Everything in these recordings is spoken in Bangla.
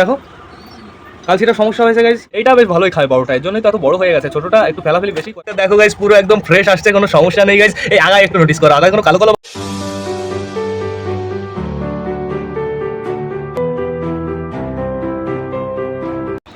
দেখো। কাল সেটা সমস্যা হয়েছে গাইজ এটা বেশ ভালোই খায় বড়টা এর জন্যই তো বড় হয়ে গেছে। ছোটটা একটু ফেলাফেলি বেশি দেখো গাইজ পুরো একদম ফ্রেশ আসছে কোনো সমস্যা নেই গাইজ এই আগা একটু নোটিস করো আগা কোনো কালো কালো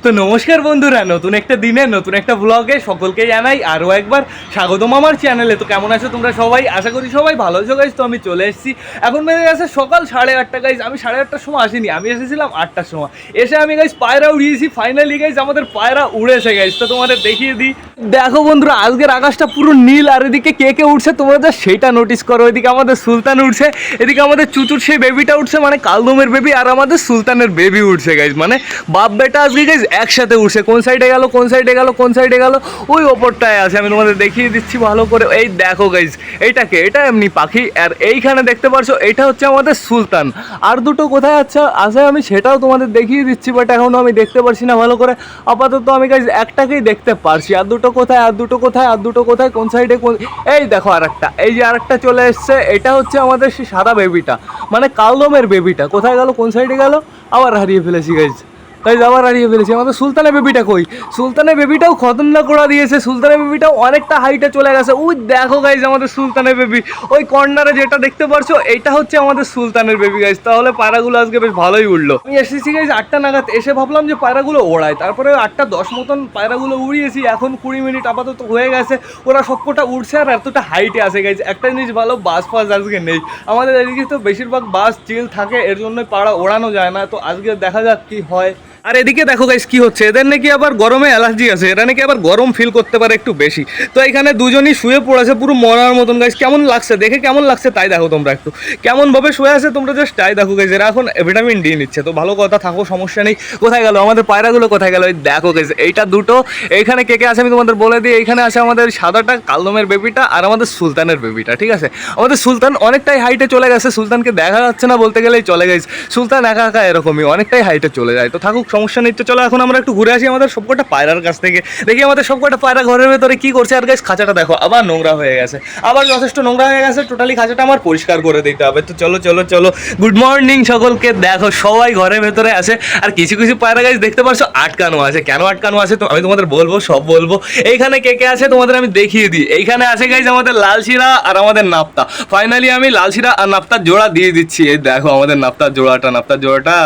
তো নমস্কার বন্ধুরা, নতুন একটা দিনে, নতুন একটা ব্লগে সকলকে জানাই আরও একবার স্বাগতম আমার চ্যানেলে তো কেমন আছো তোমরা সবাই? আশা করি সবাই ভালো আছো গাইজ তো আমি চলে এসেছি। এখন বেজে গেছে সকাল সাড়ে আটটা গাইজ আমি সাড়ে আটটার সময় আসিনি, আমি এসেছিলাম আটটার সময়। এসে আমি গাইজ পায়রা উড়িয়েছি। ফাইনালি গাইজ আমাদের পায়রা উড়েছে গাইজ তো তোমাদের দেখিয়ে দিই। দেখো বন্ধুরা, আজকের আকাশটা পুরো নীল, আর এদিকে কে কে উঠছে তোমরা যা সেটা নোটিস করো। এদিকে আমাদের সুলতান উঠছে এদিকে আমাদের চুচুর সেই বেবিটা উঠছে মানে কালদমের বেবি আর আমাদের সুলতানের বেবি উঠছে গাইজ মানে বাপ বেটা আজকে গাইজ একসাথে উঠছে। কোন সাইডে গেল, কোন সাইডে গেল, কোন সাইডে গেল? ওই ওপরটায় আছে, আমি তোমাদের দেখিয়ে দিচ্ছি ভালো করে। এই দেখো গাইজ এইটাকে এটা এমনি পাখি, আর এইখানে দেখতে পারছ, এটা হচ্ছে আমাদের সুলতান। আর দুটো কোথায় আছে আছে আমি সেটাও তোমাদের দেখিয়ে দিচ্ছি বাট এখনও আমি দেখতে পারছি না ভালো করে। আপাতত আমি গাইজ একটাকেই দেখতে পারছি, আর দুটো কোথায়, আর দুটো কোথায়, আর দুটো কোথায়, কোন সাইডে কোন এই দেখো আরেকটা, এই যে আরেকটা চলে এসছে, এটা হচ্ছে আমাদের সেই সাদা বেবিটা মানে কালদমের বেবিটা কোথায় গেল, কোন সাইডে গেল? আবার হারিয়ে ফেলেছি গাইজ তাই আবার হারিয়ে ফেলেছি। আমাদের সুলতানের বেবিটা কই? সুলতানের বেবিটাও খতরনাক করা দিয়েছে। সুলতানের বেবিটাও অনেকটা হাইটে চলে গেছে। ওই দেখো গাইজ আমাদের সুলতানের বেবি। ওই কর্নারে যেটা দেখতে পারছ এটা হচ্ছে আমাদের সুলতানের বেবি গাইজ তাহলে পায়রাগুলো আজকে বেশ ভালোই উঠল আমি এসেছি গাইজ আটটা নাগাদ। এসে ভাবলাম যে পায়রাগুলো ওড়ায়। তারপরে আটটা দশ মতন পায়রাগুলো উড়িয়েছি। এখন কুড়ি মিনিট আপাতত হয়ে গেছে। ওরা সবকটা উঠছে আর এতটা হাইটে আসে গাইজ একটা জিনিস ভালো, বাস ফাস আজকে নেই। আমাদের এদিকে তো বেশিরভাগ বাস চিল থাকে, এর জন্যই পাড়া ওড়ানো যায় না। তো আজকে দেখা যাক কি হয়। আর এদিকে দেখো গাইস কি হচ্ছে? এদের নাকি আবার গরমে অ্যালার্জি আছে। এরা নাকি আবার গরম ফিল করতে পারে একটু বেশি। তো এখানে দুজনই শুয়ে পড়েছে, পুরো মরার মতন গাইস কেমন লাগছে? দেখে কেমন লাগছে? তাই দেখো তোমরা একটু। কেমন ভাবে শুয়ে আছে তোমরা জাস্ট তাই দেখো গাইস এরা এখন ভিটামিন ডি নিচ্ছে। তো ভালো কথা, থাকো, সমস্যা নেই। কোথায় গেল? আমাদের পায়রাগুলো কোথায় গেল? দেখো গাইস এইটা দুটো। এইখানে কে কে আছে আমি তোমাদের বলে দিই। এইখানে আছে আমাদের সাদাটা কালদমের বেবিটা আর আমাদের সুলতানের বেবিটা ঠিক আছে? আমাদের সুলতান অনেকটাই হাইটে চলে গেছে। সুলতানকে দেখা যাচ্ছে না বলতে গেলেই চলে গেছে সুলতান একা একা এরকমই, অনেকটাই হাইটে চলে যায়। তো থাকুক সমস্যা নেই। তো চলো, এখন আমরা একটু ঘুরে আসি আমাদের সবকটা পায়রার কাছ থেকে। দেখি আমাদের সবকটা পায়রা ঘরের ভেতরে কি করছে। আর গাছ খাঁচাটা দেখো, আবার নোংরা হয়ে গেছে। আবার যথেষ্ট নোংরা হয়ে গেছে। টোটালি খাঁচাটা আমার পরিষ্কার করে দিতে হবে। তো চলো চলো চলো। গুড মর্নিং সকলকে। দেখো, সবাই ঘরের ভেতরে আছে। আর কিছু কিছু পায়রা গাছ দেখতে পারছ? আটকানো আছে। কেন আটকানো আছে? তো আমি তোমাদের বলব, সব বলব। এইখানে কে কে আছে তোমাদের আমি দেখিয়ে দিই। এইখানে আছে গাইজ আমাদের লালশিরা আর আমাদের নাপ্তা। ফাইনালি আমি লালশিরা আর নাপ্তার জোড়া দিয়ে দিচ্ছি। এই দেখো, আমাদের নাপ্তার জোড়াটা নাপ্তার জোড়াটা।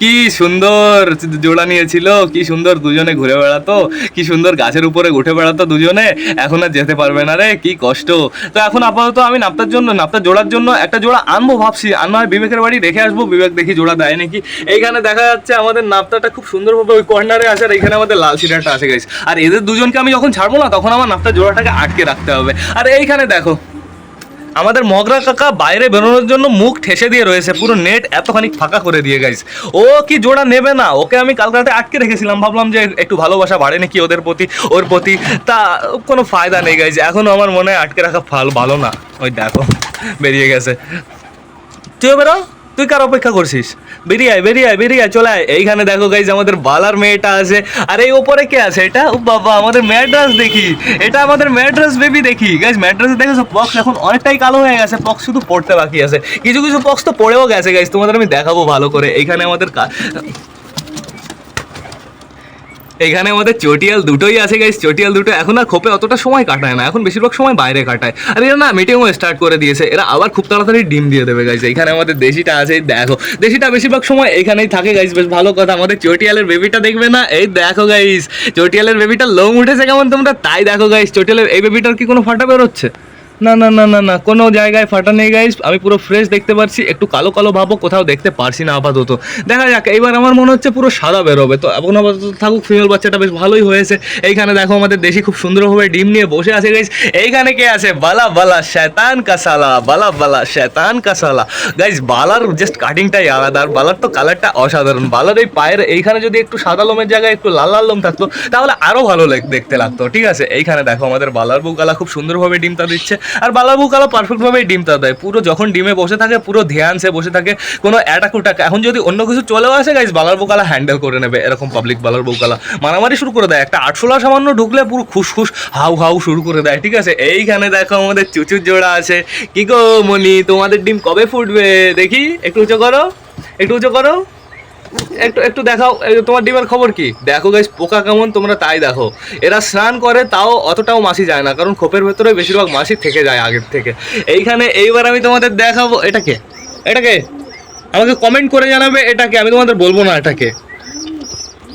কি সুন্দর। জোড়া নিয়েছিল, কি সুন্দর দুজনে ঘুরে বেড়াতো, কি সুন্দর গাছের উপরে উঠে বেড়াতো দুজনে, এখন আর যেতে পারবে না রে, কি কষ্ট। তো এখন আপাতত আমি নাপ্তার জন্য, নাপ্তার জোড়ার জন্য একটা জোড়া আনব ভাবছি আনব হয় বিবেকের বাড়ি রেখে আসব, বিবেক দেখি জোড়া দেয় নাকি। এইখানে দেখা যাচ্ছে আমাদের নাপ্তাটা খুব সুন্দরভাবে ওই কর্নারে আর এইখানে আমাদের লাল সিটারটা আসে গেছে আর এদের দুজনকে আমি যখন ছাড়বো না, তখন আমার নাপ্তার জোড়াটাকে আটকে রাখতে হবে। আর এইখানে দেখো আমাদের মগরা কাকা বাইরে বেরোনোর জন্য মুখ ঠেসে দিয়ে রয়েছে। পুরো নেট এতখানি ফাঁকা করে দিয়ে গাইস ও কি জোড়া নেবে না? ওকে আমি কাল রাতে আটকে রেখেছিলাম। ভাবলাম যে একটু ভালোবাসা বাড়ে নাকি ওদের প্রতি, ওর প্রতি। তা কোনো ফায়দা নেই গাইজ এখনও আমার মনে হয় আটকে রাখা ভালো না। ওই দেখো, বেরিয়ে গেছে। তুইও বেরো। তুই কার অপেক্ষা করছিস? বেরিয়ে আয় বেরিয়ে আয় বেরিয়ে আয়, চলে আয়। এইখানে দেখো গাইজ আমাদের বালার মেয়েটা আছে। আর এই ওপরে কে আছে এটা? ও বাবা, আমাদের ম্যাড্রাস দেখি। এটা আমাদের ম্যাড্রাস বেবি দেখি। গাইজ ম্যাড্রাস দেখেছ পক্স এখন অনেকটাই কালো হয়ে গেছে পক্স শুধু পড়তে বাকি আছে। কিছু কিছু পক্স তো পড়েও গেছে গাইজ তোমাদের আমি দেখাবো ভালো করে। এইখানে আমাদের এখানে আমাদের চটিয়াল দুটোই আছে গাইস চটিয়াল দুটো এখন আর খোপে অতটা সময় কাটায় না, এখন বেশিরভাগ সময় বাইরে কাটায়। আর এরা না মিটিংও স্টার্ট করে দিয়েছে, এরা আবার খুব তাড়াতাড়ি ডিম দিয়ে দেবে গাইস এখানে আমাদের দেশিটা আছে দেখো। দেশিটা বেশিরভাগ সময় এখানেই থাকে গাইস বেশ ভালো কথা। আমাদের চটিয়ালের বেবিটা দেখবে না? এই দেখো গাইস চটিয়ালের বেবিটা লোম উঠেছে কেমন তোমরা? তাই দেখো গাইস চটিয়ালের এই বেবিটার কি কোনো ফাটা বেরোচ্ছে? না না না না না, কোনো জায়গায় ফাটা নেই গাইস আমি পুরো ফ্রেশ দেখতে পাচ্ছি একটু কালো কালো ভাবো কোথাও দেখতে পারছি না আপাতত। দেখা যাক, এবার আমার মনে হচ্ছে পুরো সাদা বেরোবে। তো এখন আপাতত থাকুক ফিমেল বাচ্চাটা বেশ ভালোই হয়েছে। এইখানে দেখো আমাদের দেশি খুব সুন্দরভাবে ডিম নিয়ে বসে আছে গাইস এইখানে কে আছে? বালা বালা, শয়তান কাসালা বালা বালা, শয়তান কাসালা গাইস বালার জাস্ট কাটিংটাই আলাদা, আর বালার তো কালারটা অসাধারণ। বালার এই পায়ের, এইখানে যদি একটু সাদা লোমের জায়গায় একটু লাল লাল লোম থাকতো, তাহলে আরও ভালো দেখতে লাগতো। ঠিক আছে, এইখানে দেখো আমাদের বালার বুকালা খুব সুন্দরভাবে ডিমটা দিচ্ছে। আর বালাবু কালা পারফেক্টভাবে ডিমটা দেয়। পুরো যখন ডিমে বসে থাকে, পুরো ধ্যান সে বসে থাকে, কোনো অ্যাটাক উটাক এখন যদি অন্য কিছু চলেও আসে গাইজ বালার বোকালা হ্যান্ডেল করে নেবে, এরকম পাবলিক বালার বোকালা মারামারি শুরু করে দেয়। একটা আটশোলা সামান্য ঢুকলে পুরো খুশখুস হাউ হাউ শুরু করে দেয়, ঠিক আছে? এইখানে দেখো আমাদের চুচুর জোড়া আছে। কি গো মনি তোমাদের ডিম কবে ফুটবে? দেখি, একটু উঁচু করো, একটু উঁচু করো। একটু একটু দেখাও তোমার ডিমের খবর কি? দেখো গাইস পোকা কেমন, তোমরা তাই দেখো। এরা স্নান করে, তাও অতটাও মাসি যায় না, কারণ খোপের ভেতরে বেশিরভাগ মাসি থেকে যায় আগের থেকে। এইখানে, এইবার আমি তোমাদের দেখাবো এটাকে এটাকে আমাকে কমেন্ট করে জানাবে এটাকে আমি তোমাদের বলব না এটাকে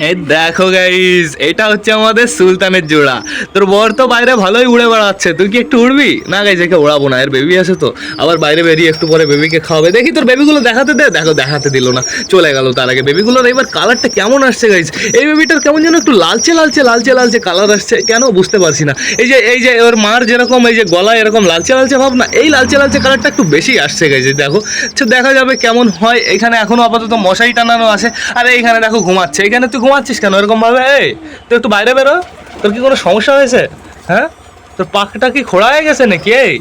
এই দেখো গাইস এটা হচ্ছে আমাদের সুলতানের জোড়া। তোর বর তো বাইরে ভালোই উড়ে বেড়াচ্ছে। তুই কি একটু উড়বি? না গাইস একে ওড়াবো না, এর বেবি আছে তো। আবার বাইরে বেরিয়ে একটু পরে বেবিকে খাওয়াবে। দেখি তোর বেবিগুলো দেখাতে দে। দেখো, দেখাতে দিল না। চলে গেল তার আগে। বেবিগুলোর এবার কালারটা কেমন আসছে গাইস এই বেবিটার কেমন যেন একটু লালচে লালচে লালচে লালচে কালার আসছে। কেন বুঝতে পারছি না। এই যে এই যে ওর মার যেরকম, এই যে গলা এরকম লালচে লালচে ভাব না, এই লালচে লালচে কালারটা একটু বেশি আসছে গাইছে দেখো। আচ্ছা দেখা যাবে কেমন হয়। এখানে এখনও আপাতত মশাই টানানো আছে। আর এইখানে দেখো ঘুমাচ্ছে। এখানে তুই ঘুমাচ্ছিস কেন? এরকম ভাবে, এই, তুই একটু বাইরে বেরো। তোর কি কোনো সমস্যা হয়েছে? হ্যাঁ? তোর পাখটা কি খোড়া হয়ে গেছে নাকি? এই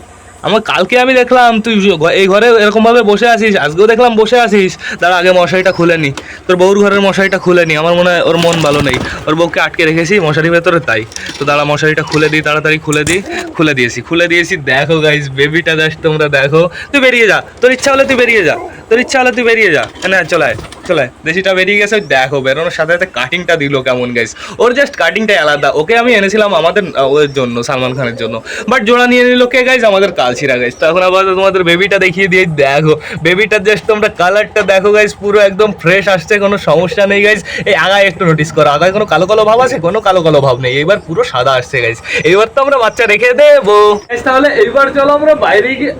আমার কালকে আমি দেখলাম, তুই এই ঘরে এরকম ভাবে বসে আছিস, আজকেও দেখলাম বসে আছিস। তার আগে মশারিটা খুলে নি। তোর বউর ঘরের মশারিটা খুলে নি। আমার মনে হয় ওর মন ভালো নেই। ওর বউকে আটকে রেখেছি, মশারির ভেতরে তাই। তো দাঁড়া, মশারিটা খুলে দিই, তাড়াতাড়ি খুলে দিই, খুলে দিয়েছি। খুলে দিয়েছি, দেখো গাইস বেবিটা জাস্ট তোমরা দেখো। তুই বেরিয়ে যা। তোর ইচ্ছা হলে তুই বেরিয়ে যা। তোর ইচ্ছা হলে তুই বেরিয়ে যা। না চলায় চলায় দেশিটা বেরিয়ে গেছে, দেখো, বেরোনোর সাথে সাথে কাটিংটা দিল কেমন গাইস ওর জাস্ট কাটিংটাই আলাদা। ওকে আমি এনেছিলাম আমাদের ওর জন্য, সালমান খানের জন্য। বাট জোড়া নিয়ে নিল কে গাইস আমাদের কালচিরা গাইস তখন আবার তোমাদের বেবিটা দেখিয়ে দিয়ে দেখো। বেবিটার জাস্ট তোমরা কালারটা দেখো গাইস পুরো একদম ফ্রেশ আসছে, কোনো সমস্যা নেই গাইস এই আগায় একটু নোটিস করো, আগায় কোনো কালো কালো ভাব আছে? কোনো কালো কালো ভাব নেই। এবার পুরো সাদা আসছে গাইস এইবার তো আমরা বাচ্চা রেখে দেবো। তাহলে এইবার চলো আমরা বাইরে গিয়ে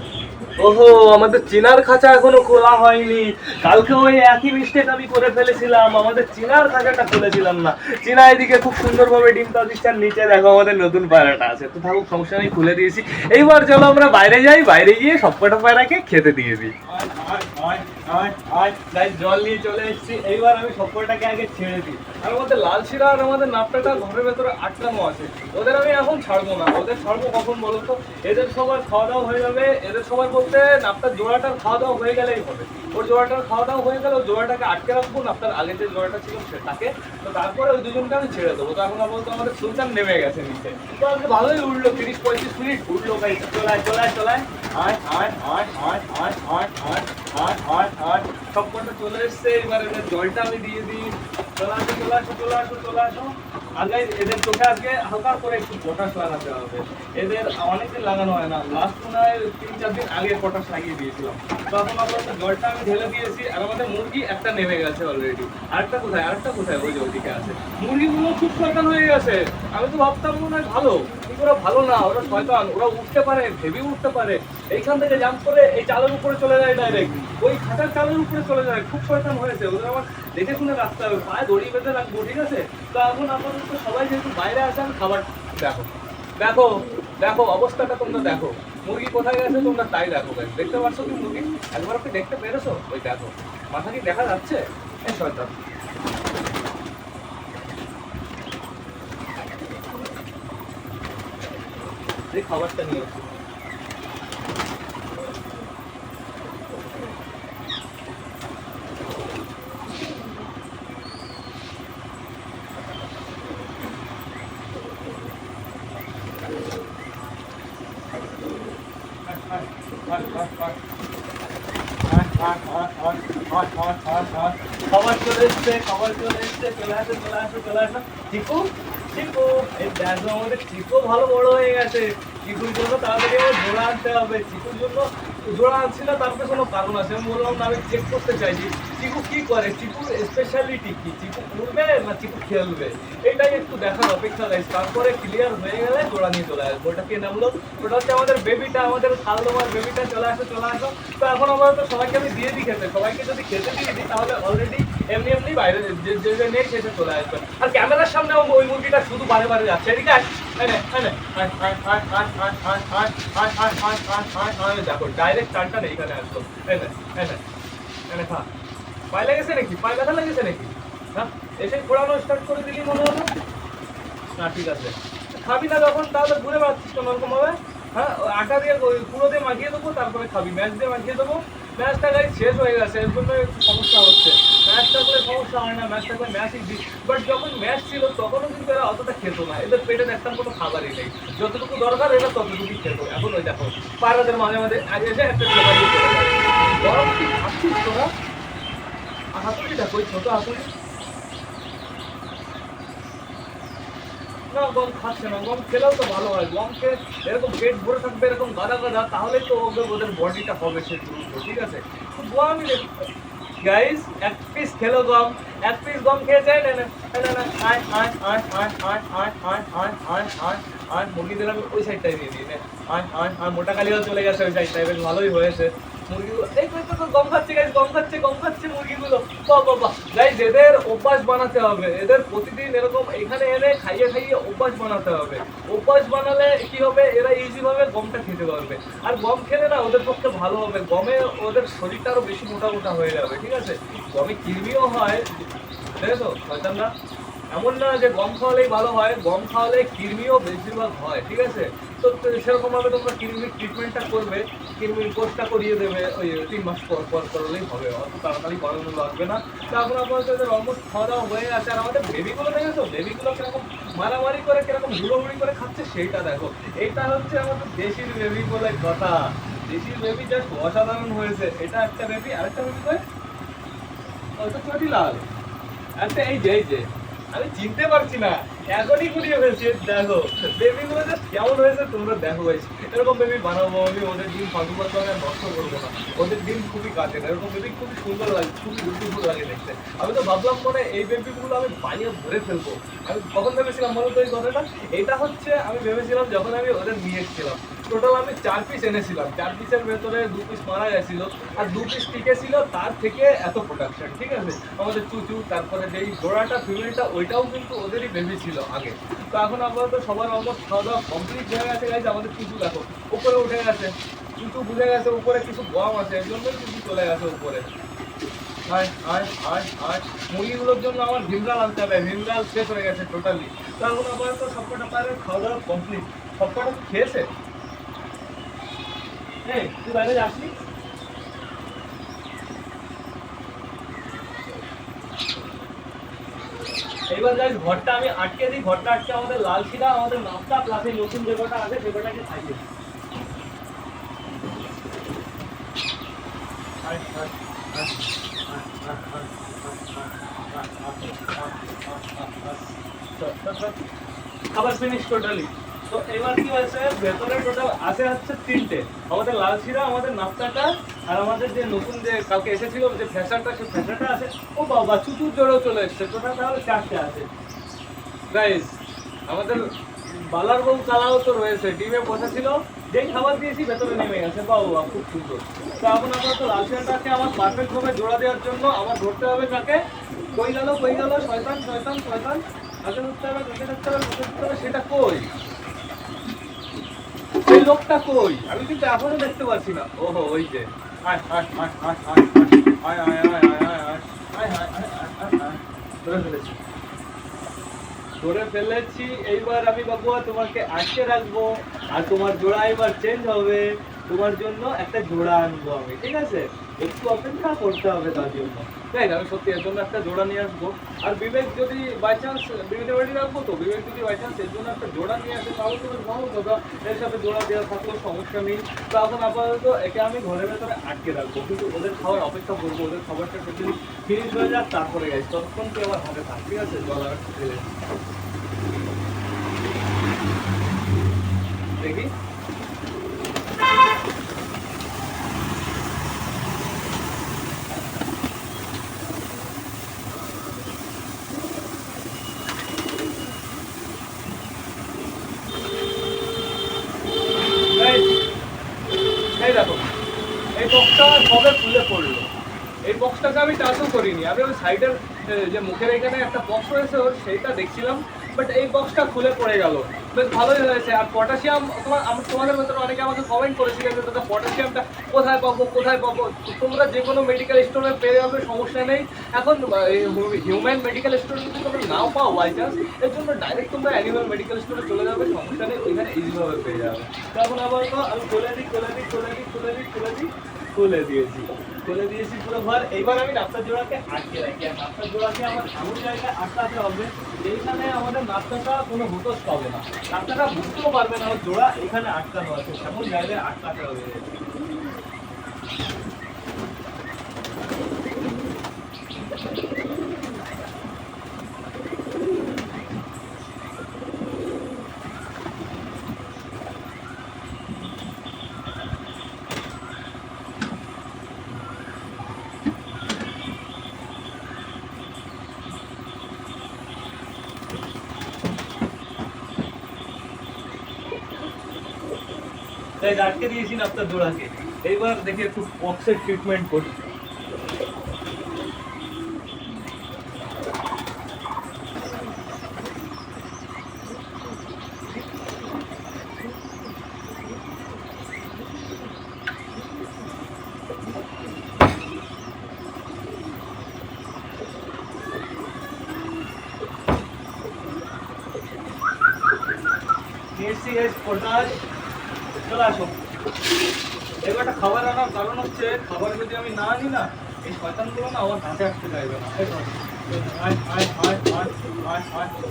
ওহো, আমাদের চিনার খাঁচা এখনও খোলা হয়নি। কালকে ওই একই মিস্টেক আমি করে ফেলেছিলাম। আমাদের চিনার খাঁচাটা খুলেছিলাম না। চিনা এদিকে খুব সুন্দরভাবে ডিমটা দিচ্ছে নিচে দেখো আমাদের নতুন পায়রাটা আছে। তো থাকুক, সমস্যা নেই, খুলে দিয়েছি। এইবার চলো আমরা বাইরে যাই, বাইরে গিয়ে সবকটা পায়রাকে খেতে দিয়ে দিই। জল নিয়ে চলে এসেছি। এইবার আমি সবকটাকে আগে ছেড়ে দিই। আর আমাদের লাল শিরা আর আমাদের নাপটাটা ঘরের ভেতরে আটকানো আছে। ওদের আমি এখন ছাড়বো না। ওদের ছাড়বো কখন বলো তো? এদের সবার খাওয়া দাওয়া হয়ে যাবে। এদের সবার বলতে নাপটার জোড়াটার খাওয়া দাওয়া হয়ে গেলেই হবে। ওর জোড়াটার খাওয়া দাওয়া হয়ে গেলে জোড়াটাকে আটকে রাখব। নাপটার আগে যে জোড়াটা ছিল সেটাকে। তো তারপরে ওই দুজনকে আমি ছেড়ে দেবো। তো এখন বলতো আমাদের সুলতান নেমে গেছে নিচে। তো আজকে ভালোই উঠল তিরিশ পঁয়ত্রিশ মিনিট। উঠল ভাই চলায় চলায় চলায়। আয় আয় আয় আয় আয় আয় আয়। সব চলে এবার এদের জলটা আমি চলে চলে আসো চলে আসো চলে আসো। আগে এদের চোখে আজকে হালকা করে একটু পটাশ লাগাতে হবে। এদের লাগানো হয় না। লাস্ট তিন, চার দিন আগে পটাশ লাগিয়ে জলটা আমি ঢেলে দিয়েছি আর আমাদের মুরগি একটা নেমে গেছে অলরেডি আরেকটা কোথায়? আরেকটা কোথায়? ওই যে ওইদিকে আছে। মুরগিগুলো খুব শয়তান হয়ে গেছে। আমি তো ভাবতাম মনে হয় ভালো। ওরা ভালো না, ওরা শয়তান, ওরা উঠতে পারে, ভেবে উঠতে পারে। এইখান থেকে জাম্প করে এই চালের উপরে চলে যায় ডাইরেক্ট ওই খাটার চালের উপরে চলে যায়, খুব শয়তান হয়েছে। ওদের আমার দেখে শুনে রাখতে হবে, পায়ে দড়ি বেঁধে রাখব ঠিক আছে? তো এখন আপাতত সবাই যেহেতু বাইরে আসেন খাবার দেখো। দেখো দেখো, অবস্থাটা তোমরা দেখো। মুরগি কোথায় গেছে, তোমরা তাই দেখো দেখতে পারছ কি মুরগি? একবার আপনি দেখতে পেরেছ? ওই দেখো। মাথা কি দেখা যাচ্ছে? এই শয়তান। খাবারটা নিয়ে এসো খাবার চলে এসছে খাবার চলে এসছে চলে আসো, চলে আসো চলে আসো। চিকু চিকু এই দেখো আমাদের চিকু ভালো বড় হয়ে গেছে। চিকুর জন্য তাড়াতাড়ি আমার জোড়া আনতে হবে। চিকুর জন্য জোড়া আনছি না তার কোনো কারণ আছে। আমি বললাম, না, আমি চেক করতে চাইছি। চিকু কি করে? চিকুর স্পেশালিটি কি? চিকু উড়বে না চিকু খেলবে? এটাই একটু দেখার অপেক্ষা গাইস তারপরে ক্লিয়ার হয়ে গেলে জোড়া নিয়ে চলে আসব। ওটা কে নামলো ওটা হচ্ছে আমাদের বেবিটা আমাদের খালদোমার বেবিটা চলে আসো চলে আসো। তো এখন আমরা তো সবাইকে আমি দিয়ে দিই খেতে। সবাইকে যদি খেতে দিয়ে দিই, তাহলে অলরেডি এমনি এমনি বাইরে যে নেই সেটা চলে আসবেন আর ক্যামেরার সামনে ওই মুরগিটা শুধু বারে বারে যাচ্ছে ঠিক আছে দেখো ডাইরেক্ট টানটা নেই এখানে আসতো পায়ে লেগেছে নাকি পায় ব্যথা লেগেছে নাকি হ্যাঁ এসে ঘোরানো স্টার্ট করে দিলি মনে হলো না ঠিক আছে খাবি না যখন তাহলে ঘুরে বেড়াচ্ছিস কেন ওরকম হবে হ্যাঁ আটা দিয়ে পুরো দিয়ে মাখিয়ে দেবো তারপরে খাবি ম্যাচ দিয়ে মাখিয়ে দেবো ম্যাচটা গাড়ি শেষ হয়ে গেছে এর জন্য একটু সমস্যা হচ্ছে ম্যাচ থাকলে সমস্যা হয় না ম্যাচ থাকলে ম্যাচই দিই বাট যখন ম্যাচ ছিল, তখনও কিন্তু এরা অতটা খেতো না। এদের পেটে দেখতাম কোনো খাবারই নেই। যতটুকু দরকার, এরা ততটুকুই খেতো এখন ওই দেখো পায়রাদের মাঝে মাঝে আজ এসে একটা খাবার দিয়ে চলে যায় গরম কি খাচ্ছিস তোরা হাতুড়ি দেখো, ওই ছোট হাতুড়ি। না, গম খাচ্ছে না। গম খেলেও তো ভালো হয়। গম খেয়ে এরকম পেট ভরে থাকবে, এরকম গাদা গাদা তাহলে তো ওদের ওদের বডিটা হবে সে ঠিক আছে? তো গম গাইস এক পিস খেলো গম এক পিস গম খেয়েছে মুরগি দিলাম ওই সাইডটাই দিয়ে দিই আর মোটা কালিও চলে গেছে ওই সাইডটাই বেশ ভালোই হয়েছে মুরগিগুলো এই তো গম খাচ্ছে গাইস গম খাচ্ছে গম খাচ্ছে মুরগিগুলো বা বা গাইস এদের অভ্যাস বানাতে হবে এদের প্রতিদিন এরকম এখানে এনে খাইয়ে খাইয়ে অভ্যাস বানাতে হবে। অভ্যাস বানালে কি হবে? এরা ইজি ভাবে গমটা খেতে পারবে। আর গম খেলে না ওদের পক্ষে ভালো হবে। গমে ওদের শরীরটা আরও বেশি মোটা মোটা হয়ে যাবে, ঠিক আছে? গমে কৃমিও হয় দেখেছ শয়তানরা? এমন না যে গম খাওয়ালেই ভালো হয়, গম খাওয়ালে কৃমিও বেশিরভাগ হয়, ঠিক আছে? তো তো সেরকম ভাবে তোমরা কৃমির ট্রিটমেন্টটা করবে। কৃমির কোর্সটা করিয়ে দেবে, ওই তিন মাস পর পর করলেই হবে। অত তাড়াতাড়ি করানো লাগবে না। তারপর আমাদের অলমোস্ট খাওয়া দাওয়া হয়ে আছে আর আমাদের বেবিগুলো দেখেছ? বেবিগুলো কীরকম মারামারি করে, কীরকম হুড়োহুড়ি করে খাচ্ছে সেইটা দেখো। এইটা হচ্ছে আমাদের দেশির বেবি বলে কথা। দেশির বেবি জাস্ট অসাধারণ হয়েছে। এটা একটা বেবি আরেকটা বেবি কয়? ওটা চটি লাল। একটা এই যে এই যে। আমি চিনতে পারছি না। এখনই গুলিয়ে ফেলছি। দেখো বেবিগুলো যে কেমন হয়েছে তোমরা দেখো গাইস এরকম বেবি বানাবো আমি, ওদের ডিম ফাঁকি হবে নষ্ট করব না। ওদের ডিম খুবই কাটে না। এরকম বেবি খুবই সুন্দর লাগে খুবই বিউটিফুল লাগে দেখতে। আমি তো ভাবলাম মনে এই বেবিগুলো আমি বানিয়ে ভরে ফেলব। আমি কখন ভেবেছিলাম বলো তো এই কথাটা? এটা হচ্ছে আমি ভেবেছিলাম যখন আমি ওদের নিয়ে এসেছিলাম। টোটাল আমি চার পিস এনেছিলাম। চার পিসের ভেতরে দু পিস মারা গেছিল। আর দু পিস টিকে ছিল তার থেকে এত প্রোডাকশন ঠিক আছে? আমাদের চুচু, তারপরে যেই জোড়াটা ফিমেলটা ওইটাও কিন্তু ওদেরই বেবি ছিল আগে। তো এখন আপাতত সবার অলমোস্ট খাওয়া দাওয়া কমপ্লিট হয়ে গেছে গেছে আমাদের চুচু দেখো, উপরে উঠে গেছে। চুচু বুঝে গেছে উপরে কিছু গম আছে এর জন্যই চুচু চলে গেছে উপরে। আয় মুরগিগুলোর জন্য আমার ভিমরাল আনতে হবে। ভিমরাল শেষ হয়ে গেছে টোটালি তো এখন আপাতত সবকটা পারে খাওয়া দাওয়া কমপ্লিট সবকটা খেয়েছে? তুই বাইরে যাসনি এইবার যাই ঘরটা আমি আটকে দিই, ঘরটা আটকে আমাদের লাল শিলা আমাদের নাস্তা প্লাস এই নতুন যে কটা আছে, সে কটাকে খাইয়ে খাবার ফিনিশ টোটালি তো এবার কি হয়েছে? ভেতরে টোটাল আছে হচ্ছে তিনটে। আমাদের লাল শিরা, আমাদের নাস্তাটা আর আমাদের যে নতুন যে কালকে এসেছিল যে ফ্যাশনটা, সেই ফ্যাশনটা আছে। ও বাবা, চুচুর জোরেও চলে এসছে। টোটাল তাহলে চারটে আছে। গাইস আমাদের বালার বউ কালাও তো রয়েছে। ডিমে বসা ছিল যেই খাবার দিয়েছি, ভেতরে নেমে গেছে। বাবা বাবা খুব সুন্দর। তো এখন আমার তো লাল শিরাটাকে আমার পারফেক্ট ভাবে জোড়া দেওয়ার জন্য আমার ধরতে হবে তাকে। কই গেল কই গেল? শয়তান শয়তান শয়তান। আগে ধরতে হবে ধরতে হবে, সেটা কই? ওই ফেলেছি এইবার আমি বাবু তোমাকে আটকে রাখব আর তোমার জোড়া এবার চেঞ্জ হবে তোমার জন্য একটা জোড়া আনব আমি ঠিক আছে একটু অপেক্ষা করতে হবে তার জন্য। তাই না, আমি সত্যি এর জন্য একটা জোড়া নিয়ে আসব। আর বিবেক যদি বাই চান্স বিবেকের বাড়ি রাখব তো? বিবেক যদি বাই চান্স এর জন্য একটা জোড়া নিয়ে আসে তাহলে তো ভালো। কথা এর সাথে জোড়া দেওয়া থাকলেও সমস্যা নেই। তো এখন আপাতত একে আমি ঘরের ভেতরে আটকে রাখব। কিন্তু ওদের খাওয়ার অপেক্ষা করব। ওদের খাবারটা টোটালি ফিনিশ হয়ে যাক তারপরে গাইজ ততক্ষণ কি আমার হাতে থাক ঠিক আছে জল আর। দেখি এই এই দেখো এই বক্সটা কবে খুলে পড়ল। এই বক্সটাকে আমি টাচও করিনি। আমি ওই সাইডের যে মুখের এখানে একটা বক্স রয়েছে, ওর সেইটা দেখছিলাম বাট এই বক্সটা খুলে পড়ে গেল। বেশ ভালোই হয়েছে। আর পটাশিয়াম তোমার, আমি, তোমাদের ভেতরে অনেকে আমাকে কমেন্ট করেছিল যে, দাদা পটাশিয়ামটা কোথায় পাবো কোথায় পাবো? তোমরা যে কোনো মেডিকেল স্টোরে পেয়ে যাবে, সমস্যা নেই। এখন হিউম্যান মেডিকেল স্টোরে যদি তোমরা নাও পাও বাই চান্স এর জন্য ডাইরেক্ট তোমরা অ্যানিমাল মেডিকেল স্টোরে চলে যাবে, সমস্যা নেই, ওইখানে ইজিভাবে পেয়ে যাবে। তো এখন আবার তো আমি খুলে দিই খুলে দিই খুলে দিই খুলে দিই খুলে দিই। খুলে দিয়েছি। খুলে দিয়েছি পুরো ঘর। এইবার আমি নাস্তার জোড়াকে আটকে রাখি। আর নাস্তার জোড়াকে আমার এমন জায়গায় আটকাতে হবে যেখানে আমাদের রাস্তাটা কোনো হুতোষ পাবে না। নাস্তাটা বুঝতেও পারবে না জোড়া এখানে আটকানো আছে, এমন জায়গায় আটকাতে হবে। তাই আটকে দিয়েছি আপনার জোড়াকে এইবার দেখি একটু বক্সের ট্রিটমেন্ট করি নিয়েছি এই পটাশ চলে আসো এবার একটা খাবার আনার কারণ হচ্ছে, খাবার যদি আমি না আনি না, এই শয়তানগুলো না আমার হাতে আসতে চাইবে না।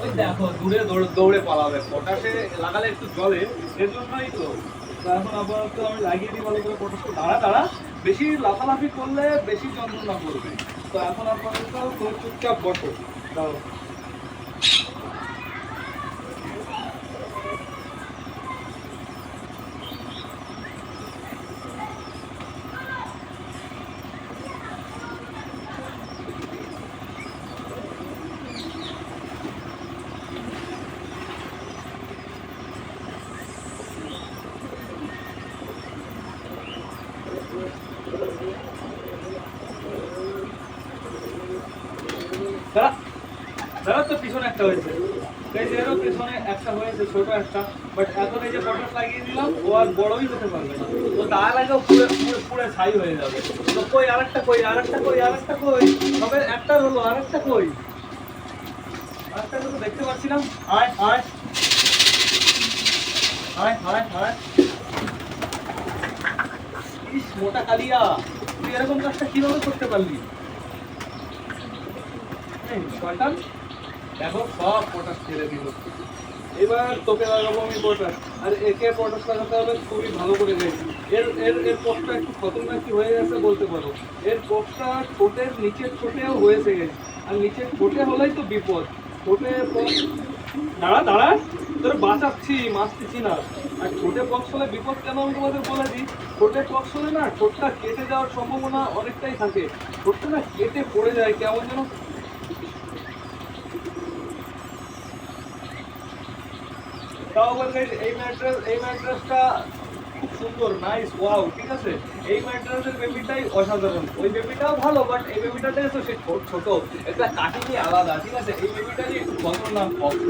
ওই দেখো, দূরে দৌড়ে পালাবে। পটাশে লাগালে একটু জলে এর জন্যই তো এখন আপাতত আমি লাগিয়ে দিই ভালো করে পটাশকে দাঁড়া দাঁড়া। বেশি লাফালাফি করলে বেশি যন্ত্রণা করবে। তো এখন আপাতত চুপচাপ বসো। দাও পিছনে একটা হয়েছে। যে এরও পিছনে একটা হয়েছে, ছোট একটা। বাট এখন এই যে পটাশ লাগিয়ে দিলাম, ও আর বড়ই হতে পারবে না। ও দাঁড়া লাগেও পুরো পুরো পুরো ছাই হয়ে যাবে। তো কই আরেকটা কই আরেকটা কই আরেকটা কই? তবে একটা হলো, আরেকটা কই? আরেকটা তো দেখতে পাচ্ছি না আয় আয়। আয় আয় আয়। ইস, মোটা কালিয়া। তুই এরকম কাজটা কীভাবে করতে পারলি? শয়তান। দেখো, সব পটাশ ছেড়ে দিল। এবার তোকে লাগাবো আমি পটাশ আর একে পটাশ লাগাতে হবে, খুবই ভালো করে গেছি এর এর এর পোস্টটা একটু খতরনাক হয়ে গেছে বলতে পারো। এর পোস্টটা ঠোঁটের নিচের ঠোঁটেও হয়েছে গেছে। আর নিচের ঠোঁটে হলেই তো বিপদ। ঠোঁটে দাঁড়া দাঁড়া। তোর বাঁচাচ্ছি, মারতেছি না। আর ঠোঁটে পক্স হলে বিপদ কেন আমি তোমাদের বলে দিই? ঠোঁটে পক্স হলে না, ঠোঁটটা কেটে যাওয়ার সম্ভাবনা অনেকটাই থাকে। ঠোঁটটা না কেটে পড়ে যায়, কেমন যেন? তাও এই এই খুব সুন্দর নাইস ঠিক আছে? এই অসাধারণ। ওই ভালো বাট এই ছোট আলাদা, ঠিক আছে? এই একটু বক্স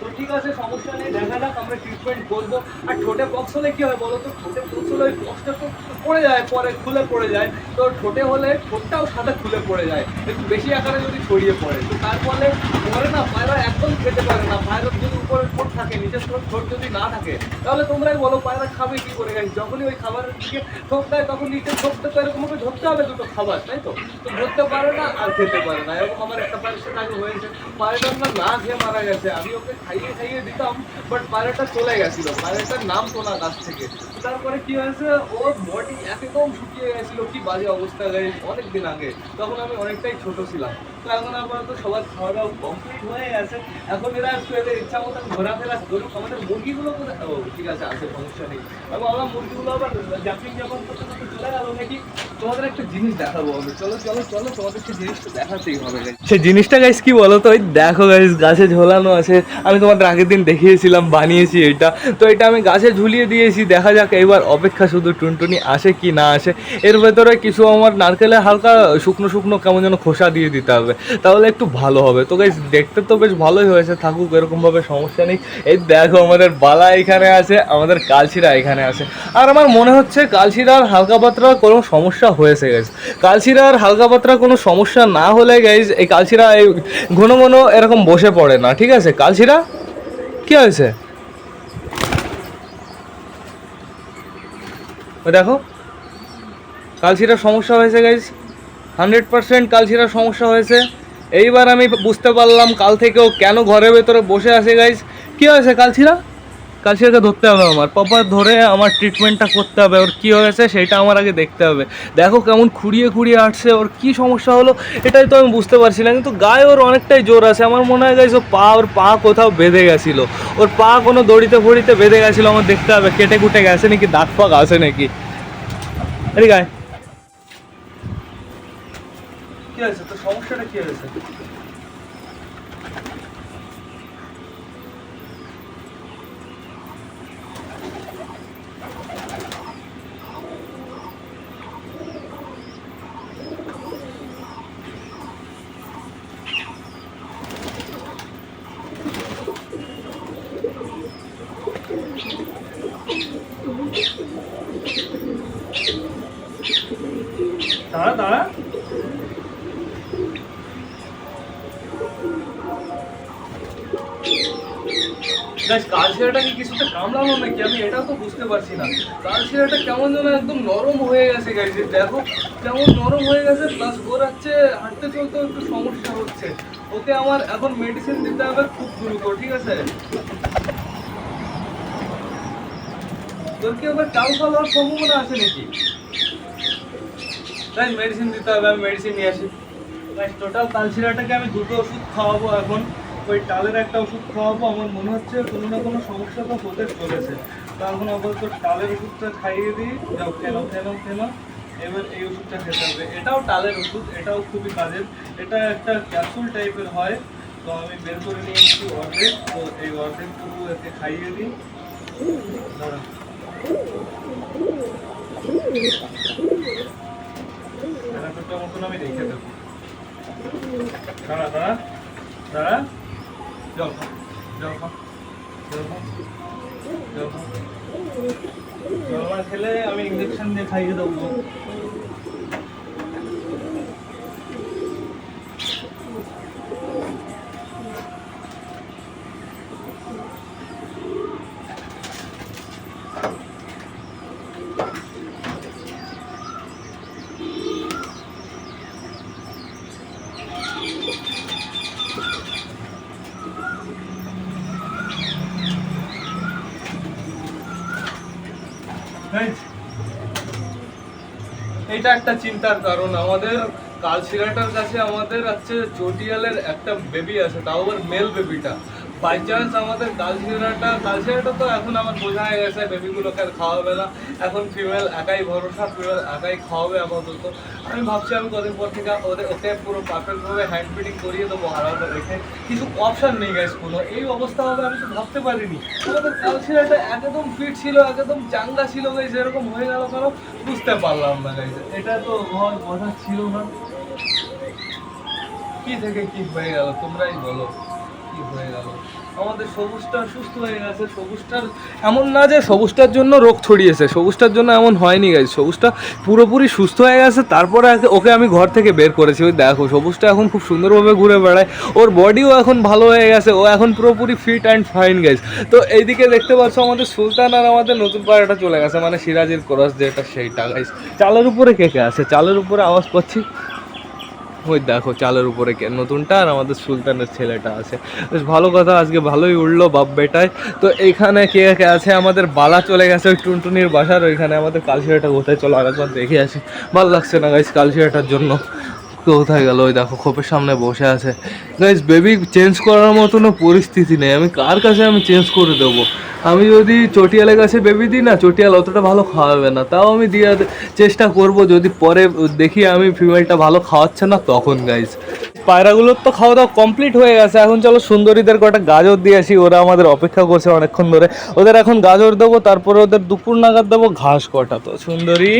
তো ঠিক আছে, সমস্যা নেই, দেখা যাক, আমরা ট্রিটমেন্ট করব। আর ঠোঁটে বক্স হলে কি হয় বলো তো? ঠোঁটে বক্স হলে বক্সটা তো পড়ে যায়, পরে খুলে পড়ে যায়। তো ঠোঁটে হলে ঠোঁটটাও সাথে খুলে পড়ে যায়। একটু বেশি আকারে যদি ছড়িয়ে পড়ে, তো তার ফলে পরে না, পায়রা একদম খেতে পারে না পায়রার যদি উপরে ঠোঁট থাকে, নিচের ঠোঁট ঠোঁট যদি না থাকে, তাহলে তোমরাই বলো, পায়রা খাবে কি করে গেছে যখনই ওই খাবারের দিকে ঠোক দেয়, তখন নিচের ঠোকটা তো এরকম ভাবে ধরতে হবে দুটো খাবার, তাই তো? তো ধরতে পারে না, আর খেতে পারে না। এরকম আমার একটা পায়ের সাথে আগে হয়েছে। পায়রাটার না না খেয়ে মারা গেছে। আমি ওকে খাইয়ে খাইয়ে দিতাম বাট পায়রাটা চলে গেছিল। পায়রাটার নাম তো না গাছ থেকে। তারপরে কি হয়েছে? ওর বডি একদম শুকিয়ে গেছিল। কি বাজে অবস্থা গাইজ অনেক দিন আগে। তখন আমি অনেকটাই ছোট ছিলাম। আপাতত সবার খাওয়া দাওয়া কমপ্লিট হয়ে গেছে। এখন এরা এদের ইচ্ছা মতন ঘোরাফেরা করুক, আমাদের মুরগিগুলো ও, ঠিক আছে আছে, সমস্যা নেই। এবং মুরগিগুলো আবার করতে করতে চলে গেল নাকি তোমাদের একটা জিনিস দেখাবো আমি। চলো চলো চলো, তোমাদেরকে জিনিসটা দেখাতেই হবে জিনিসটা গাইস কি বলো তো ওই দেখো গাইস গাছে ঝোলানো আছে। আমি তোমাদের আগের দিন দেখিয়েছিলাম, বানিয়েছি এটা। তো এটা আমি গাছে ঝুলিয়ে দিয়েছি, দেখা যাক এবার অপেক্ষা শুধু টুনটুনি আসে কি না আসে। এর ভেতরে কিছু আমার নারকেলে হালকা শুকনো শুকনো কেমন যেন খোসা দিয়ে দিতে হবে। যাবে তাহলে একটু ভালো হবে। তো গাইজ দেখতে তো বেশ ভালোই হয়েছে, থাকুক এরকমভাবে সমস্যা নেই। এই দেখো, আমাদের বালা এখানে আছে, আমাদের কালশিরা এখানে আছে। আর আমার মনে হচ্ছে কালশিরার হালকা পাতলা কোনো সমস্যা হয়েছে গাইজ কালশিরার হালকা পাতলা কোনো সমস্যা না হলে গাইজ এই কালশিরা এই ঘন ঘন এরকম বসে পড়ে না, ঠিক আছে? কালশিরা, কি হয়েছে? দেখো, কালশিরার সমস্যা হয়েছে গাইজ হান্ড্রেড পার্সেন্ট কালশিরার সমস্যা হয়েছে। এইবার আমি বুঝতে পারলাম কাল থেকেও কেন ঘরের ভেতরে বসে আছে গাইজ কি হয়েছে কালশিরা? কালশিরাকে ধরতে হবে আমার। প্রপার ধরে আমার ট্রিটমেন্টটা করতে হবে। ওর কী হয়েছে সেটা আমার আগে দেখতে হবে। দেখো কেমন খুঁড়িয়ে খুঁড়িয়ে আসছে। ওর কী সমস্যা হলো এটাই তো আমি বুঝতে পারছি না। কিন্তু গায়ে ওর অনেকটাই জোর আছে। আমার মনে হয় গাইজ ও পা, ওর পা কোথাও বেঁধে গেছিল। ওর পা কোনো দড়িতে ফড়িতে বেঁধে গেছিল। আমার দেখতে হবে। কেটে কুটে গেছে নাকি? দাগ ফাগ আছে নাকি? এদিকে গায়ে কি হয়েছে? তোর সমস্যাটা কি হয়েছে দাঁড়া দাঁড়া গাইস কালশিরাটা কি কিছুতে কামড়ালো নাকি? আমি এটাও তো বুঝতে পারছি না। কালশিরাটা কেমন যেন একদম নরম হয়ে গেছে গাইস দেখো, কেমন নরম হয়ে গেছে প্লাস হচ্ছে হাঁটতে চলতে একটু সমস্যা হচ্ছে। ওকে আমার এখন মেডিসিন দিতে হবে খুব দ্রুত, ঠিক আছে? তোর কি আবার চাল ফাল হওয়ার আছে নাকি? তাই মেডিসিন দিতে হবে, আমি মেডিসিন নিয়ে আসি। টোটাল কালশিরাটাকে আমি দুটো ওষুধ খাওয়াবো এখন। ওই টালের একটা ওষুধ খাওয়াবো, আমার মনে হচ্ছে কোনো না কোনো সমস্যা তো হতে চলেছে। তো এখন আপাতত টালের ওষুধটা খাইয়ে দিই, যাও কেন কেন কেন এবার এই ওষুধটা খেতে হবে। এটাও টালের ওষুধ, এটাও খুবই কাজের। এটা একটা ক্যাপসুল টাইপের হয়, তো আমি বের করে নিয়ে এসেছি অর্ধেক তো এই অর্ধেক পুরো এতে খাইয়ে দিই। দাঁড়া মতন আমি রেখে দেবো। দাঁড়া দাঁড়া দাঁড়া। জল খাও জল খাও জল খাও জল খাও জল খেলে আমি ইঞ্জেকশন দিয়ে খাইয়ে দেবো এটা একটা চিন্তার কারণ। আমাদের কালশিরাটার কাছে আমাদের আছে চটিয়ালের একটা বেবি আছে, তাও আবার মেল বেবিটা বাই চান্স আমাদের কালশিরাটা কালশিরাটা তো এখন আমার বোঝা হয়ে গেছে বেবিগুলোকে আর খাওয়াবে না। এখন ফিমেল একাই ভরসা ফিমেল একাই খাওয়াবে আপাতত। আমি ভাবছি আমি কদিন পর থেকে ওদের ওকে পুরো পারফেক্টভাবে হ্যান্ড ফিডিং করিয়ে দেবো আলাদা রেখে। কিছু অপশন নেই গাইস কোনো। এই অবস্থা হবে, আমি তো ভাবতে পারিনি। আমাদের কালশিরাটা একদম ফিট ছিল, একদম চাঙ্গা ছিল গাইস এরকম হয়ে গেল কেন বুঝতে পারলাম না গাইস এটা তো হওয়ার কথা ছিল না। কি থেকে কি হয়ে গেল, তোমরাই বলো। আমাদের সবুজটা সুস্থ হয়ে গেছে। সবুজটার এমন না যে সবুজটার জন্য রোগ ছড়িয়েছে। সবুজটার জন্য এমন হয়নি গাইজ সবুজটা পুরোপুরি সুস্থ হয়ে গেছে। তারপরে ওকে আমি ঘর থেকে বের করেছি। ওই দেখো, সবুজটা এখন খুব সুন্দরভাবে ঘুরে বেড়ায়। ওর বডিও এখন ভালো হয়ে গেছে। ও এখন পুরোপুরি ফিট অ্যান্ড ফাইন গাইজ তো এইদিকে দেখতে পাচ্ছ আমাদের সুলতান আর আমাদের নতুন পাড়াটা চলে গেছে। মানে সিরাজের ক্রস যেটা সেইটা গাইজ চালের উপরে কে কে আছে? চালের উপরে আওয়াজ পাচ্ছি ওই দেখো, চালের উপরে কে নতুনটা আর আমাদের সুলতানের ছেলেটা আছে। বেশ ভালো কথা, আজকে ভালোই উঠল বাপ বেটায় তো এখানে কে কে আছে? আমাদের বালা চলে গেছে, ওই টুনটুনির বাসার ওইখানে। আমাদের কালশিরাটা কোথায়? চলো আরেকবার দেখে আসি। ভালো লাগছে না গাইস কালশিরাটার জন্য। কোথায় গেল? ওই দেখো, খোপের সামনে বসে আছে। গাইস বেবি চেঞ্জ করার মতনও পরিস্থিতি নেই। আমি কার কাছে আমি চেঞ্জ করে দেবো? আমি যদি চটিয়ালের কাছে বেবি দিই না, চটিয়াল অতটা ভালো খাওয়াবে না। তাও আমি দিয়ে চেষ্টা করব, যদি পরে দেখি আমি ফিমেলটা ভালো খাওয়াচ্ছে না, তখন গাইজ পায়রাগুলোর তো খাওয়া দাওয়া কমপ্লিট হয়ে গেছে। এখন চলো সুন্দরীদের কটা গাজর দিয়ে আসি। ওরা আমাদের অপেক্ষা করছে অনেকক্ষণ ধরে। ওদের এখন গাজর দেবো, তারপরে ওদের দুপুর নাগাদ দেবো ঘাস কটা। তো সুন্দরী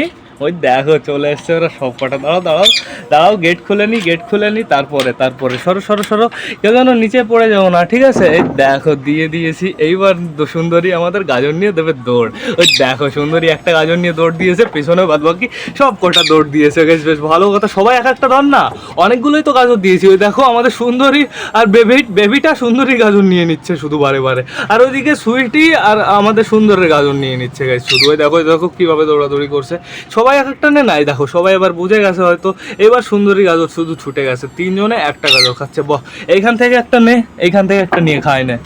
ওই দেখো, চলে এসছে ওরা সব কটা দাঁড়াও দাঁড়াও দাঁড়াও গেট খুলে নি গেট খুলে নি, তারপরে তারপরে, সরো সরো সরো, কেউ যেন নিচে পড়ে যাব না, ঠিক আছে? এই দেখো, দিয়ে দিয়েছি, এইবার সুন্দরী আমাদের গাজন নিয়ে দেবে দৌড়। ওই দেখো, সুন্দরী একটা গাজন নিয়ে দৌড় দিয়েছে, পেছনে বাদ বাকি সব কটা দৌড় দিয়েছে, বেশ বেশ, ভালো কথা, সবাই এক একটা রান না। অনেকগুলোই তো গাজর দিয়েছি, ওই দেখো, আমাদের সুন্দরী আর বেবি, বেবিটা সুন্দরী গাজন নিয়ে নিচ্ছে শুধু বারে বারে। আর ওইদিকে সুইটি আর আমাদের সুন্দরের গাজন নিয়ে নিচ্ছে গাছ শুধু। ওই দেখো দেখো কীভাবে দৌড়াদৌড়ি করছে। সবাই এক একটা নে নাই, দেখো, সবাই এবার বুঝে গেছে হয়তো। এবার সুন্দরী গাজর শুধু ছুটে গেছে। তিনজনে একটা গাজর খাচ্ছে। বহ, এইখান থেকে একটা নে, এইখান থেকে একটা নিয়ে খায় নে।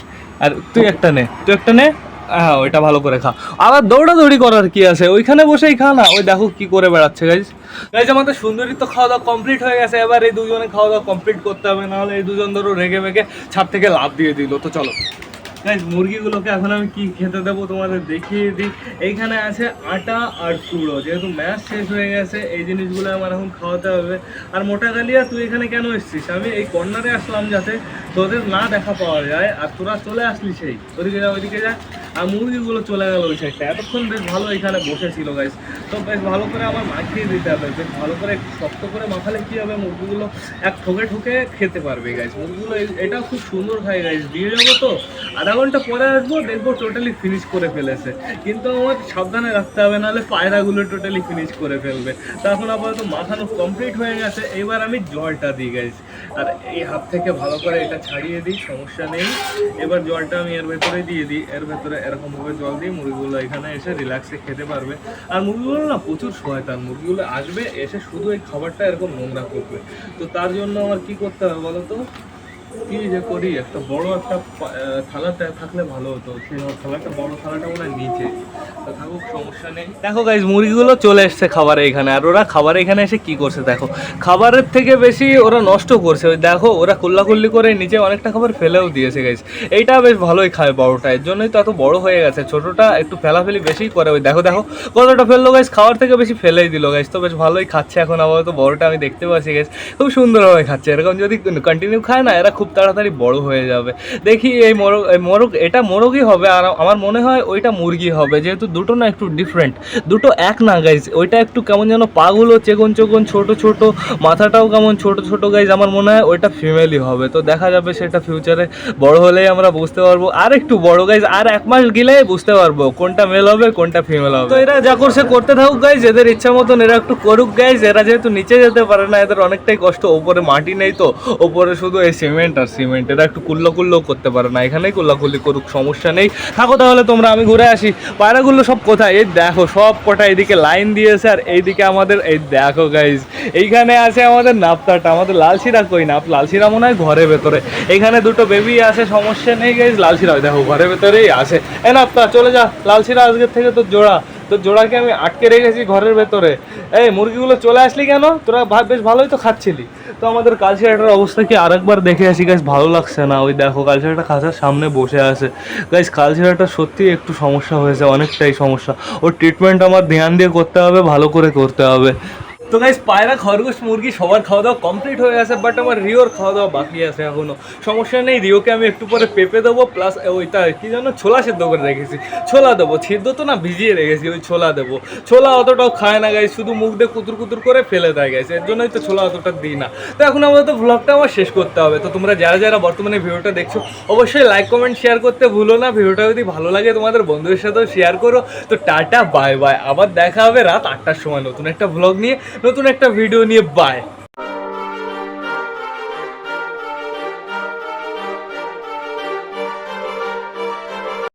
আর তুই একটা নে, তুই একটা নে হ্যাঁ ওইটা ভালো করে খা। আবার দৌড়াদৌড়ি করার কি আছে? ওইখানে বসেই খা না। ওই দেখো কি করে বেড়াচ্ছে গাইজ গাইজ আমাদের সুন্দরী তো খাওয়া দাওয়া কমপ্লিট হয়ে গেছে। এবার এই দুজনে খাওয়া দাওয়া কমপ্লিট করতে হবে। নাহলে এই দুজন ধরো রেগে মেগে ছাদ থেকে লাভ দিয়ে দিল। তো চলো। গাইজ মুরগিগুলোকে এখন আমি কি খেতে দেবো তোমাদের দেখিয়ে দিই। এইখানে আছে আটা আর কুড়ো। যেহেতু ম্যাচ শেষ হয়ে গেছে, এই জিনিসগুলো আমার এখন খাওয়াতে হবে। আর মোটা গালিয়া তুই এখানে কেন এসেছিস? আমি এই কর্নারে আসলাম যাতে তোদের না দেখা পাওয়া যায়, আর তোরা চলে আসলি সেই। ওদিকে যা, ওইদিকে যা। আর মুরগিগুলো চলে গেল ওই সাইডটা এতক্ষণ বেশ ভালো এখানে বসেছিল গাইজ তো বেশ ভালো করে আবার মাখিয়ে দিতে হবে। বেশ ভালো করে শক্ত করে মাখালে কি হবে? মুরগিগুলো এক ঠোকে ঠোকে খেতে পারবে গাইজ মুরগিগুলো এটাও খুব সুন্দর খায় গাইজ দিয়ে যাব তো? আধা ঘণ্টা পরে আসব, দেখব টোটালি ফিনিশ করে ফেলেছে। কিন্তু আমার সাবধানে রাখতে হবে, নাহলে পায়রাগুলো টোটালি ফিনিশ করে ফেলবে। তো এখন আপাতত মাখানো কমপ্লিট হয়ে গেছে, এবার আমি জলটা দিই গাইজ আর এই হাত থেকে ভালো করে এটা ছাড়িয়ে দিই, সমস্যা নেই। এবার জলটা আমি এর ভেতরে দিয়ে দিই, এর ভেতরে এরকমভাবে জল দিই, মুরগিগুলো এখানে এসে রিল্যাক্সে খেতে পারবে। আর মুরগিগুলো না প্রচুর শয়তান, মুরগিগুলো আসবে, এসে শুধু এই খাবারটা এরকম নোংরা করবে। তো তার জন্য আমার কি করতে হবে বলো তো কি যে করি, একটা বড় একটা থালাতে থাকলে ভালো হতো। সেই থালাটা, বড় থালাটা মনে নিচে। দেখো গাইজ মুরগিগুলো চলে এসছে খাবারে এখানে। আর ওরা খাবারে এখানে এসে কি করছে দেখো? খাবারের থেকে বেশি ওরা নষ্ট করছে। ওই দেখো, ওরা কুল্লাকুল্লি করে নিচে অনেকটা খাবার ফেলেও দিয়েছে গাইজ এইটা বেশ ভালোই খায় বড়টা। এর জন্যই তো এত বড় হয়ে গেছে। ছোটটা একটু ফেলাফেলি বেশি করে। ওই দেখো দেখো, কতটা ফেলল গাইজ খাওয়ার থেকে বেশি ফেলেই দিল গাইজ তো বেশ ভালোই খাচ্ছে এখন আপাতত। বড়টা আমি দেখতে পাচ্ছি গাইজ খুব সুন্দরভাবে খাচ্ছে। এরকম যদি কন্টিনিউ খায় না, এরা খুব তাড়াতাড়ি বড় হয়ে যাবে। দেখি এই মোরগ মোরগ, এটা মোরগই হবে, আর আমার মনে হয় ওইটা মুরগি হবে, যেহেতু দুটো না একটু ডিফারেন্ট দুটো এক না গাইজ ওইটা একটু কেমন যেন পাগুলো চেকন চেকন ছোট ছোট, মাথাটাও কেমন ছোট ছোট গাইজ আমার মনে হয় ওইটা ফিমেলই হবে। তো দেখা যাবে সেটা ফিউচারে বড় হলেই আমরা বুঝতে পারব। আর একটু বড় গাইজ আর এক মাস গেলেই বুঝতে পারব কোনটা মেল হবে, কোনটা ফিমেল হবে। তো এরা যা করছে, করতে থাকুক গাইজ এদের ইচ্ছা মতন এরা একটু করুক গাইজ এরা যেহেতু নিচে যেতে পারে না, এদের অনেকটাই কষ্ট, ওপরে মাটি নেই তো, ওপরে শুধু এই সিমেন্ট আর সিমেন্ট, এরা একটু কুল্লো কুল্লো করতে পারে না, এখানেই কুল্লাকুল্লি করুক, সমস্যা নেই। থাকো তাহলে তোমরা, আমি ঘুরে আসি। পায়রাগুলো সব কোথায়? এই দেখো, সব কটা এইদিকে লাইন দিয়েছে আর এইদিকে আমাদের, এই দেখো গাইজ এইখানে আছে আমাদের নাপতাটা, আমাদের লালশিরা কই নাপ? লালশিরা মনে হয় ঘরের ভেতরে। এখানে দুটো বেবি আছে, সমস্যা নেই গাইজ লালশিরা দেখো, ঘরের ভেতরেই আছে। এ নাপতা, চলে যা, লালশিরা আজকের থেকে তোর জোড়া। তোর জোড়াকে আমি আটকে রেখেছি ঘরের ভেতরে। এই, মুরগিগুলো চলে আসলি কেন? তোরা বেশ ভালোই তো খাচ্ছিলি। তো আমাদের কালচিরাটার অবস্থা কি আরেকবার দেখে আসি গাছ ভালো লাগছে না। ওই দেখো কালচিরাটা খাঁচার সামনে বসে আছে। গাছ কালচিরাটা সত্যি একটু সমস্যা হয়েছে, অনেকটাই সমস্যা। ওর ট্রিটমেন্ট আমার ধ্যান দিয়ে করতে হবে, ভালো করে করতে হবে। তো গাইস পায়রা খরগোশ মুরগি সবার খাওয়া দাওয়া কমপ্লিট হয়ে গেছে বাট আমার রিওর খাওয়া দাওয়া বাকি আছে এখনও। সমস্যা নেই, রিওকে আমি একটু পরে পেঁপে দেবো প্লাস ওইটা, কি যেন ছোলা সেদ্ধ করে রেখেছি। ছোলা দেবো, সিদ্ধ তো না, ভিজিয়ে রেখেছি, ওই ছোলা দেবো। ছোলা অতটাও খায় না গাইস শুধু মুখ দিয়ে কুতুর কুতুর করে ফেলে দেয় গাইস এর জন্যই তো ছোলা অতটা দিই না। তো এখন আমাদের ব্লগটা আমার শেষ করতে হবে। তো তোমরা যারা যারা বর্তমানে ভিডিওটা দেখছ, অবশ্যই লাইক কমেন্ট শেয়ার করতে ভুলো না। ভিডিওটা যদি ভালো লাগে, তোমাদের বন্ধুদের সাথেও শেয়ার করো। তো টাটা বাই বাই আবার দেখা হবে রাত আটটার সময় নতুন একটা ব্লগ নিয়ে। নতুন একটা ভিডিও নিয়ে বাই